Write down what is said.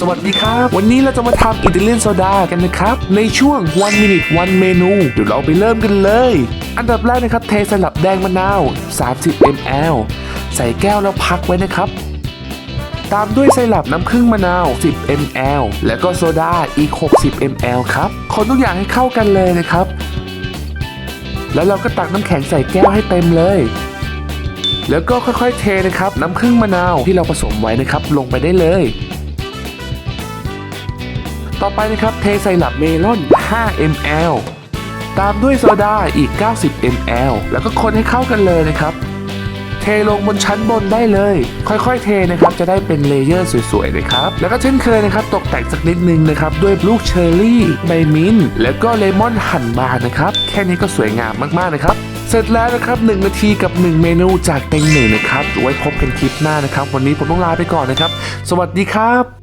สวัสดีครับ วันนี้เราจะมาทำอิตาเลียนโซดากันนะครับ ในช่วง one minute one เมนูเดี๋ยวเราไปเริ่มกันเลย อันดับแรกนะครับ เทสลับแดงมะนาว 30 ml ใส่แก้วแล้วพักไว้นะครับ ตามด้วยไซรัปน้ำผึ้งมะนาว 10 ml แล้วก็โซดาอีก 60 ml ครับ คนทุกอย่างให้เข้ากันเลยนะครับ แล้วเราก็ตักน้ำแข็งใส่แก้วให้เต็มเลยแล้วก็ค่อยๆ เทนะครับ น้ำผึ้งมะนาวที่เราผสมไว้นะครับ ลงไปได้เลย ต่อไปนะครับเทไซรัปเมลอน 5 ml ตามด้วยโซดาอีก 90 ml แล้วก็คนให้เข้ากันเลยนะครับ เทลงบนชั้นบนได้เลย ค่อยๆ เทนะครับ จะได้เป็นเลเยอร์สวยๆนะครับ แล้วก็เช่นเคยนะครับ ตกแต่งสักนิดนึงนะครับ ด้วยลูกเชอร์รี่ใบมิ้นท์แล้วก็เลมอนหั่นบางนะครับ แค่นี้ก็สวยงามมากๆนะครับเสร็จแล้วนะครับ 1 นาทีกับ 1 เมนูจากเต็งหนึ่งนะครับ ไว้พบกันคลิปหน้านะครับ วันนี้ผมต้องลาไปก่อนนะครับ สวัสดีครับ